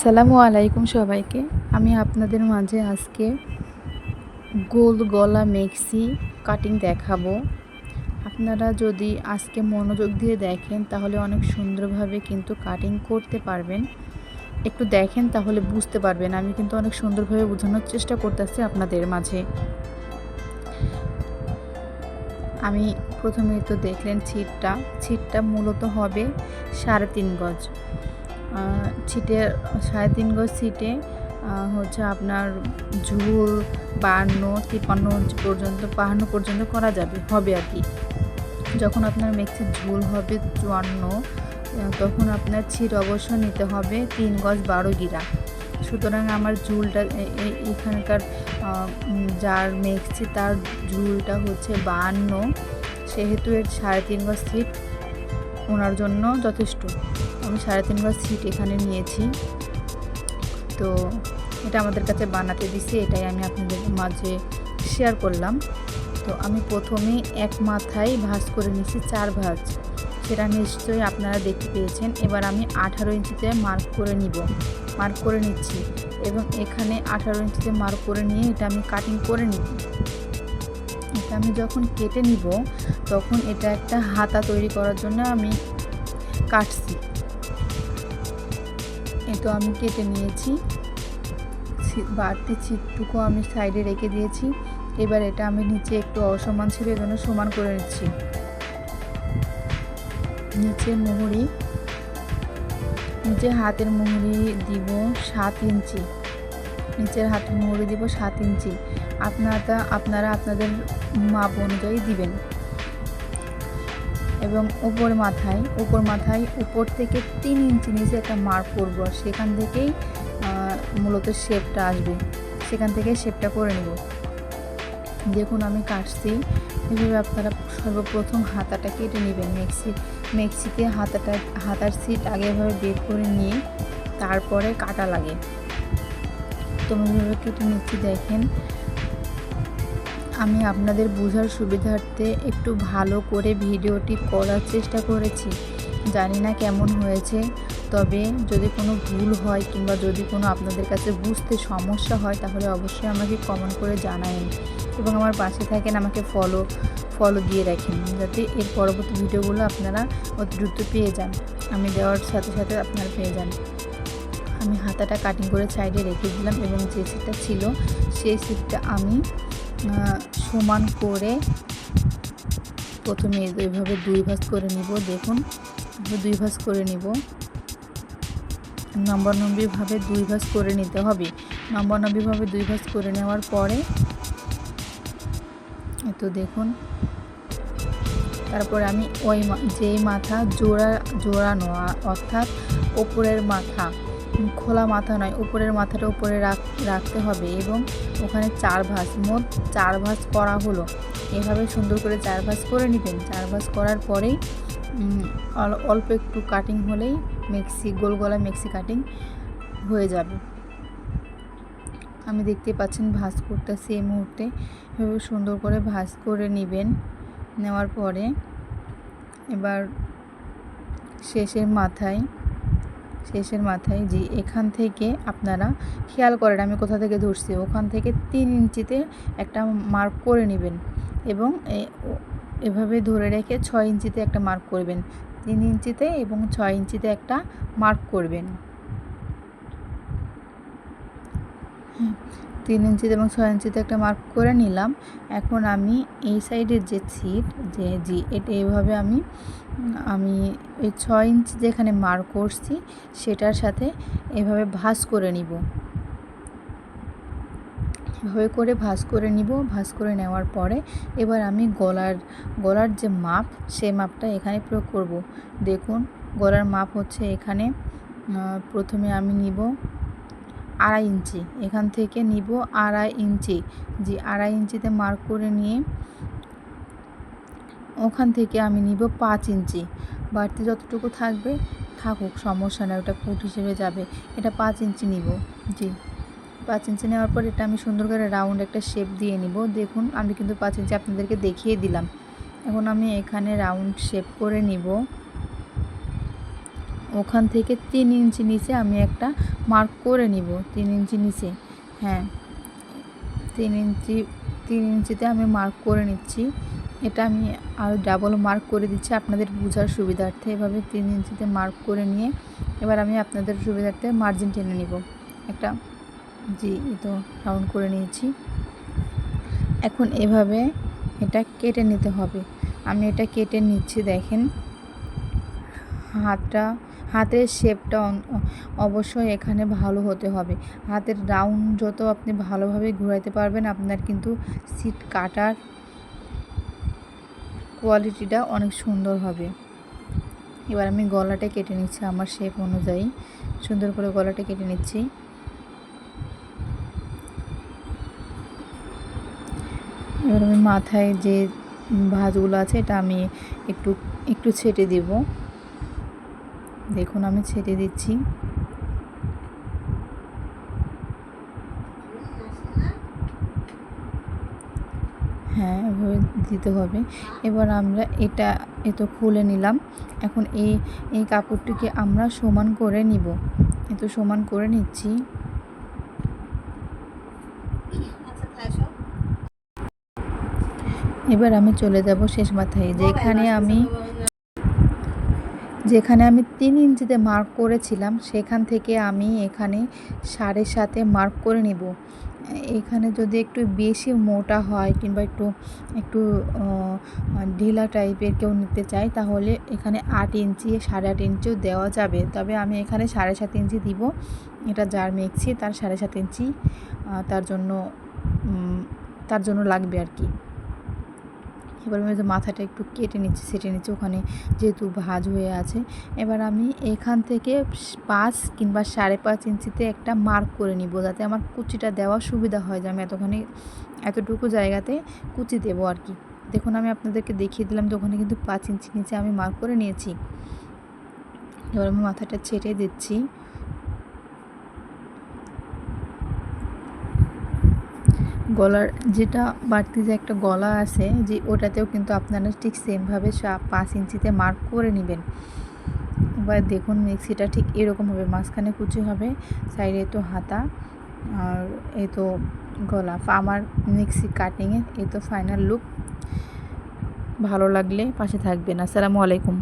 আসসালামু আলাইকুম সবাইকে। আমি আপনাদের মাঝে আজকে গোল গলা মেক্সি কাটিং দেখাবো। আপনারা যদি আজকে মনোযোগ দিয়ে দেখেন, তাহলে অনেক সুন্দরভাবে কিন্তু কাটিং করতে পারবেন। একটু দেখেন, তাহলে বুঝতে পারবেন। আমি কিন্তু অনেক সুন্দরভাবে বোঝানোর চেষ্টা করতেছি আপনাদের মাঝে। আমি প্রথমে তো দেখলেন ছিটটা। ছিটটা মূলত হবে সাড়ে তিন গজ। ছিটে, সাড়ে তিন গজ সিটে হচ্ছে আপনার ঝুল বান্ন তিপ্পান্ন পর্যন্ত, বাহান্ন পর্যন্ত করা যাবে, হবে আর কি। যখন আপনার মেক্সির ঝুল হবে চুয়ান্ন তখন আপনার ছিট অবশ্য নিতে হবে তিন গজ বারো গিরা। সুতরাং আমার ঝুলটা এখানকার যার মেক্সি তার ঝুলটা হচ্ছে বাহান্ন, সেহেতু এর সাড়ে তিন গজ সিট ওনার জন্য যথেষ্ট। আমি সাড়ে তিন সিট এখানে নিয়েছি। তো এটা আমাদের কাছে বানাতে দিছি, এটাই আমি আপনাদের মাঝে শেয়ার করলাম। তো আমি প্রথমে এক মাথায় ভাঁজ করে নিয়েছি চার ভাঁজ। সেটা নিশ্চয়ই আপনারা দেখতে পেয়েছেন। এবার আমি আঠারো ইঞ্চিতে মার্ক করে নিব। মার্ক করে নিচ্ছি। এবং এখানে আঠারো ইঞ্চিতে মার্ক করে নিয়ে এটা আমি কাটিং করে নিব। এটা আমি যখন কেটে নিব, তখন এটা একটা হাতা তৈরি করার জন্য আমি কাটছি। তো আমি কেটে নিয়েছি। বাড়তি ছিটটুকু আমি সাইডে রেখে দিয়েছি। এবার এটা আমি নিচে একটু অসমান ছিল এজন্য সমান করে নিচ্ছি। নিচে মুহুরি। নিচে হাতের মুহুরি দিব সাত ইঞ্চি। নিচের হাতের মুহুরি দিব সাত ইঞ্চি। আপনারা আপনারা আপনাদের মাপ অনুযায়ী দিবেন। এবং উপর মাথায় উপর মাথায় উপর থেকে তিন ইঞ্চি নিচে একটা মার্ক করব। সেখান থেকেই মূলত শেপটা আসবে। সেখান থেকে শেপটা করে নেব। দেখুন আমি কাটছি। এভাবে আপনারা সর্বপ্রথম হাতাটা কেটে নেবেন। মেক্সি, মেক্সিতে হাতাটা, হাতার সিট আগেভাবে বের করে নিয়ে তারপরে কাটা লাগে। তো এভাবে কেটে নিচ্ছি, দেখেন। আমি আপনাদের বোঝার সুবিধার্থে একটু ভালো করে ভিডিওটি করার চেষ্টা করেছি। জানি না কেমন হয়েছে, তবে যদি কোনো ভুল হয় কিংবা যদি কোনো আপনাদের কাছে বুঝতে সমস্যা হয়, তাহলে অবশ্যই আমাকে কমেন্ট করে জানাবেন এবং আমার পাশে থাকেন আমাকে ফলো ফলো দিয়ে রাখেন যাতে এর পরবর্তী ভিডিওগুলো আপনারা অতি দ্রুত পেয়ে যান। আমি দেওয়ার সাথে সাথে আপনারা পেয়ে যান। আমি হাতাটা কাটিং করে সাইডে রেখে দিলাম এবং যে সিটটা ছিল, সেই সিটটা আমি সমান করে প্রথমে এইভাবে দুই ভাঁজ করে নিব, দেখুন দুই ভাঁজ করে নিব। নম্বর নম্বরভাবে দুই ভাঁজ করে নিতে হবে। নম্বর নম্বরভাবে দুই ভাঁজ করে নেওয়ার পরে তো দেখুন, তারপর আমি ওই যেই মাথা জোড়া, জোড়ানো, অর্থাৎ ওপরের মাথা খোলা মাথা নয়, উপরের মাথাটা উপরে রাখতে হবে এবং ওখানে চার ভাঁজ মোট চার ভাঁজ করা হলো। এভাবে সুন্দর করে চার ভাঁজ করে নেবেন। চার ভাঁজ করার পরেই অল্প একটু কাটিং হলেই মেক্সি, গোল গলা মেক্সি কাটিং হয়ে যাবে। আমি দেখতে পাচ্ছেন ভাঁজ করতেছি এই মুহূর্তে এভাবে সুন্দর করে ভাঁজ করে নেবেন। নেওয়ার পরে এবার শেষের মাথায় শেষের মাথায় যে এখান থেকে আপনারা খেয়াল করেন, আমি কোথা থেকে ধরছি, ওখান থেকে তিন ইঞ্চিতে একটা মার্ক করে নেবেন এবং এভাবে ধরে রেখে ছয় ইঞ্চিতে একটা মার্ক করবেন। তিন ইঞ্চিতে এবং ছয় ইঞ্চিতে একটা মার্ক করবেন। তিন ইঞ্চিতে এবং ছয় ইঞ্চিতে একটা মার্ক করে নিলাম। এখন আমি এই সাইডের যে সিট যে, জি, এটা এভাবে আমি আমি এই ছয় ইঞ্চি যেখানে মার্ক করছি, সেটার সাথে এভাবে ভাঁজ করে নিব। এভাবে করে ভাঁজ করে নিব। ভাঁজ করে নেওয়ার পরে এবার আমি গলার গলার যে মাপ, সে মাপটা এখানে প্রয়োগ করব। দেখুন, গলার মাপ হচ্ছে এখানে প্রথমে আমি নিব আড়াই ইঞ্চি। এখান থেকে নিব আড়াই ইঞ্চি। যে আড়াই ইঞ্চিতে মার্ক করে নিয়ে ওখান থেকে আমি নিব পাঁচ ইঞ্চি। বাড়তি যতটুকু থাকবে, থাকুক, সমস্যা নেই, ওটা ফুট হিসেবে যাবে। এটা পাঁচ ইঞ্চি নিব। জি, পাঁচ ইঞ্চি নেওয়ার পর এটা আমি সুন্দর করে রাউন্ড একটা শেপ দিয়ে নিব। দেখুন, আমি কিন্তু পাঁচ ইঞ্চি আপনাদেরকে দেখিয়ে দিলাম। এখন আমি এখানে রাউন্ড শেপ করে নিব। ওখান থেকে তিন ইঞ্চি নিচে আমি একটা মার্ক করে নিব, তিন ইঞ্চি নিচে। হ্যাঁ তিন ইঞ্চি, তিন ইঞ্চিতে আমি মার্ক করে নিচ্ছি। এটা আমি আর ডাবল মার্ক করে দিচ্ছি আপনাদের বোঝার সুবিধার্থে। এভাবে তিন ইঞ্চিতে মার্ক করে নিয়ে এবার আমি আপনাদের সুবিধার্থে মার্জিন টেনে নিব। একটা, জি তো রাউন্ড করে নিয়েছি। এখন এভাবে এটা কেটে নিতে হবে। আমি এটা কেটে নিচ্ছি, দেখেন। হাতটা হাতের শেপটা অবশ্যই এখানে ভালো হতে হবে। হাতের রাউন্ড যত আপনি ভালোভাবে ঘোরাতে পারবেন, আপনার কিন্তু সিট কাটার কোয়ালিটিটা অনেক সুন্দর হবে। এবার আমি গলাটা কেটে নিচ্ছি আমার শেপ অনুযায়ী। সুন্দর করে গলাটা কেটে নিচ্ছি। এবার আমি মাথায় যে ভাঁজগুলো আছে, এটা আমি একটু একটু ছেটে দেব। দেখুন, আমি ছেটে দিচ্ছি। হ্যাঁ এভাবে দিতে হবে। এবার আমরা এটা এত খুলে নিলাম। এখন এই এই কাপড়টিকে আমরা সমান করে নিব। এত সমান করে নিচ্ছি। এবার আমি চলে যাব শেষ মাথায়। যেখানে আমি যেখানে আমি তিন ইঞ্চিতে মার্ক করেছিলাম, সেখান থেকে আমি এখানে সাড়ে সাতে মার্ক করে নিব। এখানে যদি একটু বেশি মোটা হয় কিংবা একটু একটু ঢিলা টাইপের কেউ নিতে চায়, তাহলে এখানে আট ইঞ্চি, সাড়ে আট ইঞ্চিও দেওয়া যাবে। তবে আমি এখানে সাড়ে সাত ইঞ্চি দিব। এটা যার মেখছি তার সাড়ে সাত ইঞ্চি তার জন্য তার জন্য লাগবে আর কি। এবার আমি মাথাটা একটু কেটে নিচ্ছি, সেটে নিচ্ছি, ওখানে যেহেতু ভাজ হয়ে আছে। এবার আমি এখান থেকে পাঁচ কিংবা সাড়ে পাঁচ ইঞ্চিতে একটা মার্ক করে নিব, যাতে আমার কুচিটা দেওয়া সুবিধা হয় যে আমি এতখানি, এতটুকু জায়গাতে কুচি দেবো আর কি। দেখুন, আমি আপনাদেরকে দেখিয়ে দিলাম যে ওখানে কিন্তু পাঁচ ইঞ্চি নিচে আমি মার্ক করে নিয়েছি। এবার আমি মাথাটা ছেটে দিচ্ছি। গলার যেটা বাড়তি যে একটা গলা আছে, যে ওটাতেও কিন্তু আপনারা ঠিক সেমভাবে পাঁচ ইঞ্চিতে মার্ক করে নেবেন। এবার দেখুন মিক্সিটা ঠিক এরকম হবে, মাঝখানে কুচি হবে সাইডে তো হাতা, আর এই তো গলা। আমার মিক্সি কাটিংয়ে এই তো ফাইনাল লুক ভালো লাগলে পাশে থাকবেন। আসসালামু আলাইকুম।